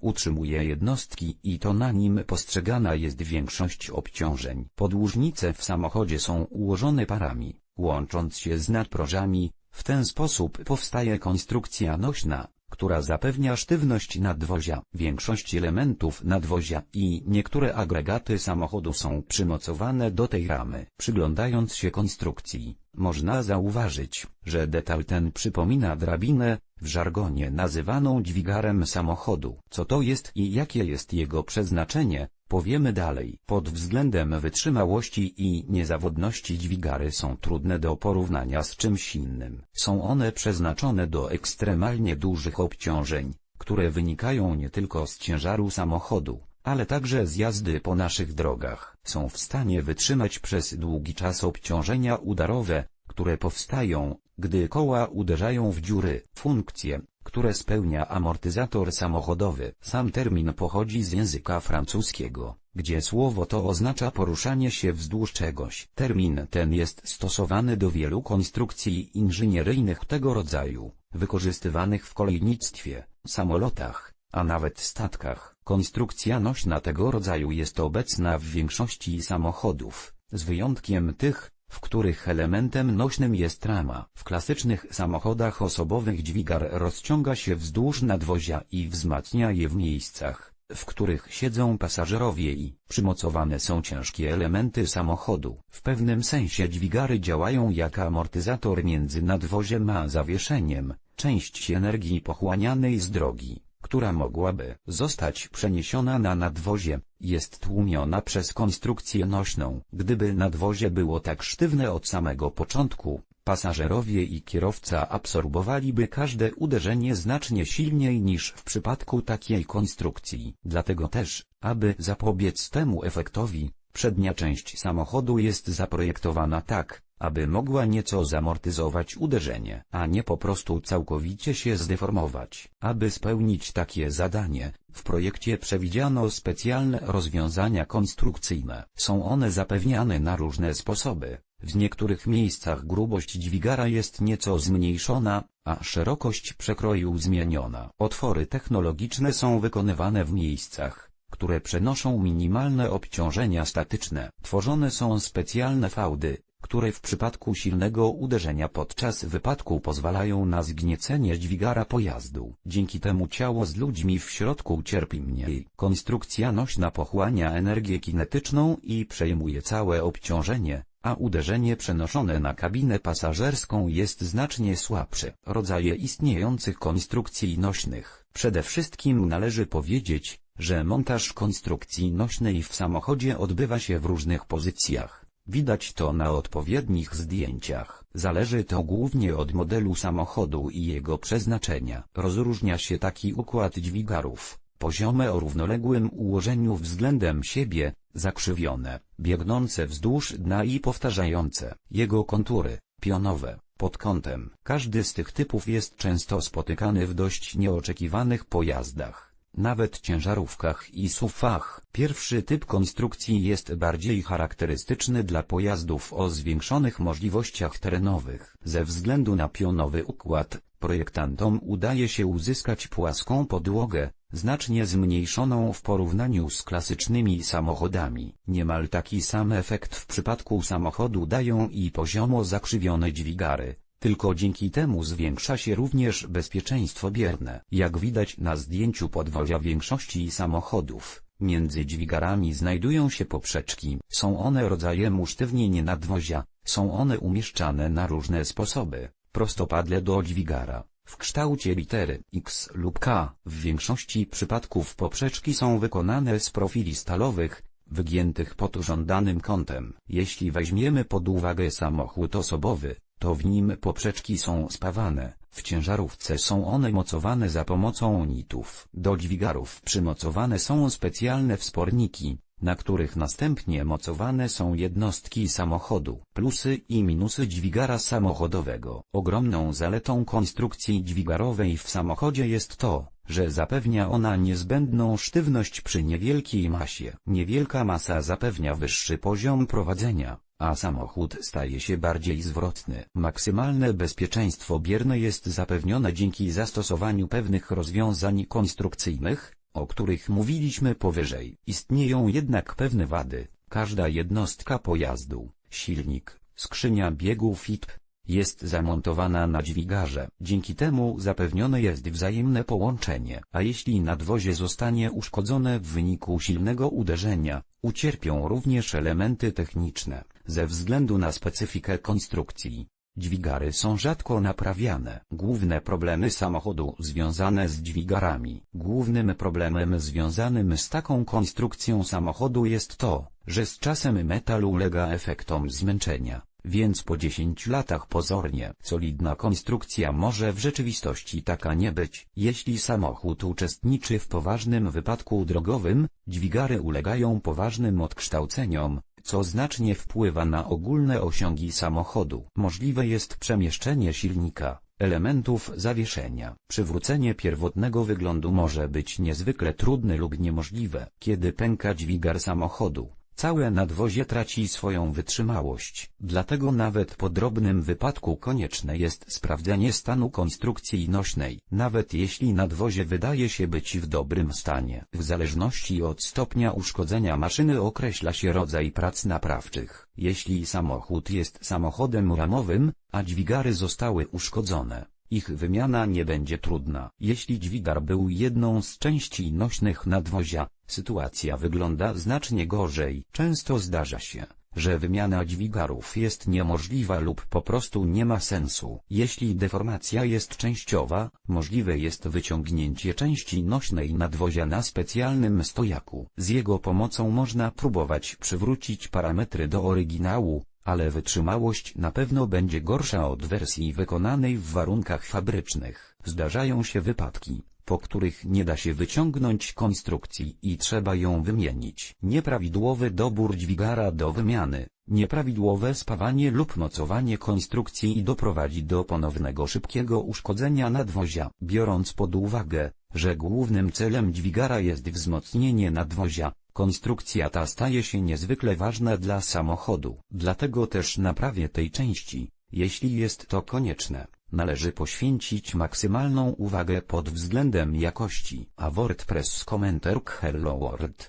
utrzymuje jednostki i to na nim postrzegana jest większość obciążeń. Podłużnice w samochodzie są ułożone parami, łącząc się z nadprożami, w ten sposób powstaje konstrukcja nośna, która zapewnia sztywność nadwozia. Większość elementów nadwozia i niektóre agregaty samochodu są przymocowane do tej ramy. Przyglądając się konstrukcji, można zauważyć, że detal ten przypomina drabinę, w żargonie nazywaną dźwigarem samochodu. Co to jest i jakie jest jego przeznaczenie, powiemy dalej. Pod względem wytrzymałości i niezawodności dźwigary są trudne do porównania z czymś innym. Są one przeznaczone do ekstremalnie dużych obciążeń, które wynikają nie tylko z ciężaru samochodu, ale także z jazdy po naszych drogach. Są w stanie wytrzymać przez długi czas obciążenia udarowe, które powstają, gdy koła uderzają w dziury. Funkcje, które spełnia amortyzator samochodowy. Sam termin pochodzi z języka francuskiego, gdzie słowo to oznacza poruszanie się wzdłuż czegoś. Termin ten jest stosowany do wielu konstrukcji inżynieryjnych tego rodzaju, wykorzystywanych w kolejnictwie, samolotach, a nawet statkach. Konstrukcja nośna tego rodzaju jest obecna w większości samochodów, z wyjątkiem tych, w których elementem nośnym jest rama. W klasycznych samochodach osobowych dźwigar rozciąga się wzdłuż nadwozia i wzmacnia je w miejscach, w których siedzą pasażerowie i przymocowane są ciężkie elementy samochodu. W pewnym sensie dźwigary działają jak amortyzator między nadwoziem a zawieszeniem, część energii pochłanianej z drogi która mogłaby zostać przeniesiona na nadwozie, jest tłumiona przez konstrukcję nośną. Gdyby nadwozie było tak sztywne od samego początku, pasażerowie i kierowca absorbowaliby każde uderzenie znacznie silniej niż w przypadku takiej konstrukcji. Dlatego też, aby zapobiec temu efektowi, przednia część samochodu jest zaprojektowana tak, aby mogła nieco zamortyzować uderzenie, a nie po prostu całkowicie się zdeformować. Aby spełnić takie zadanie, w projekcie przewidziano specjalne rozwiązania konstrukcyjne. Są one zapewniane na różne sposoby. W niektórych miejscach grubość dźwigara jest nieco zmniejszona, a szerokość przekroju zmieniona. Otwory technologiczne są wykonywane w miejscach, które przenoszą minimalne obciążenia statyczne. Tworzone są specjalne fałdy, które w przypadku silnego uderzenia podczas wypadku pozwalają na zgniecenie dźwigara pojazdu. Dzięki temu ciało z ludźmi w środku cierpi mniej. Konstrukcja nośna pochłania energię kinetyczną i przejmuje całe obciążenie, a uderzenie przenoszone na kabinę pasażerską jest znacznie słabsze. Rodzaje istniejących konstrukcji nośnych. Przede wszystkim należy powiedzieć, że montaż konstrukcji nośnej w samochodzie odbywa się w różnych pozycjach. Widać to na odpowiednich zdjęciach. Zależy to głównie od modelu samochodu i jego przeznaczenia. Rozróżnia się taki układ dźwigarów. Poziome o równoległym ułożeniu względem siebie, zakrzywione, biegnące wzdłuż dna i powtarzające. Jego kontury, pionowe, pod kątem. Każdy z tych typów jest często spotykany w dość nieoczekiwanych pojazdach nawet ciężarówkach i SUV-ach. Pierwszy typ konstrukcji jest bardziej charakterystyczny dla pojazdów o zwiększonych możliwościach terenowych. Ze względu na pionowy układ, projektantom udaje się uzyskać płaską podłogę, znacznie zmniejszoną w porównaniu z klasycznymi samochodami. Niemal taki sam efekt w przypadku samochodu dają i poziomo zakrzywione dźwigary. Tylko dzięki temu zwiększa się również bezpieczeństwo bierne. Jak widać na zdjęciu podwozia większości samochodów, między dźwigarami znajdują się poprzeczki. Są one rodzajem usztywnień nadwozia, są one umieszczane na różne sposoby, prostopadle do dźwigara, w kształcie litery X lub K. W większości przypadków poprzeczki są wykonane z profili stalowych, wygiętych pod żądanym kątem. Jeśli weźmiemy pod uwagę samochód osobowy, to w nim poprzeczki są spawane, w ciężarówce są one mocowane za pomocą nitów. Do dźwigarów przymocowane są specjalne wsporniki, na których następnie mocowane są jednostki samochodu. Plusy i minusy dźwigara samochodowego. Ogromną zaletą konstrukcji dźwigarowej w samochodzie jest to, że zapewnia ona niezbędną sztywność przy niewielkiej masie. Niewielka masa zapewnia wyższy poziom prowadzenia, a samochód staje się bardziej zwrotny. Maksymalne bezpieczeństwo bierne jest zapewnione dzięki zastosowaniu pewnych rozwiązań konstrukcyjnych, o których mówiliśmy powyżej. Istnieją jednak pewne wady. Każda jednostka pojazdu, silnik, skrzynia biegów ITP, jest zamontowana na dźwigarze. Dzięki temu zapewnione jest wzajemne połączenie. A jeśli nadwozie zostanie uszkodzone w wyniku silnego uderzenia, ucierpią również elementy techniczne. Ze względu na specyfikę konstrukcji, dźwigary są rzadko naprawiane. Główne problemy samochodu związane z dźwigarami. Głównym problemem związanym z taką konstrukcją samochodu jest to, że z czasem metal ulega efektom zmęczenia. Więc po 10 latach pozornie solidna konstrukcja może w rzeczywistości taka nie być. Jeśli samochód uczestniczy w poważnym wypadku drogowym, dźwigary ulegają poważnym odkształceniom, co znacznie wpływa na ogólne osiągi samochodu. Możliwe jest przemieszczenie silnika, elementów zawieszenia. Przywrócenie pierwotnego wyglądu może być niezwykle trudne lub niemożliwe. Kiedy pęka dźwigar samochodu, całe nadwozie traci swoją wytrzymałość. Dlatego nawet po drobnym wypadku konieczne jest sprawdzenie stanu konstrukcji nośnej. Nawet jeśli nadwozie wydaje się być w dobrym stanie. W zależności od stopnia uszkodzenia maszyny określa się rodzaj prac naprawczych. Jeśli samochód jest samochodem ramowym, a dźwigary zostały uszkodzone, ich wymiana nie będzie trudna. Jeśli dźwigar był jedną z części nośnych nadwozia, sytuacja wygląda znacznie gorzej. Często zdarza się, że wymiana dźwigarów jest niemożliwa lub po prostu nie ma sensu. Jeśli deformacja jest częściowa, możliwe jest wyciągnięcie części nośnej nadwozia na specjalnym stojaku. Z jego pomocą można próbować przywrócić parametry do oryginału, ale wytrzymałość na pewno będzie gorsza od wersji wykonanej w warunkach fabrycznych. Zdarzają się wypadki, po których nie da się wyciągnąć konstrukcji i trzeba ją wymienić. Nieprawidłowy dobór dźwigara do wymiany, nieprawidłowe spawanie lub mocowanie konstrukcji doprowadzi do ponownego szybkiego uszkodzenia nadwozia. Biorąc pod uwagę, że głównym celem dźwigara jest wzmocnienie nadwozia, konstrukcja ta staje się niezwykle ważna dla samochodu. Dlatego też naprawie tej części, jeśli jest to konieczne, należy poświęcić maksymalną uwagę pod względem jakości. A WordPress Commenter Hello World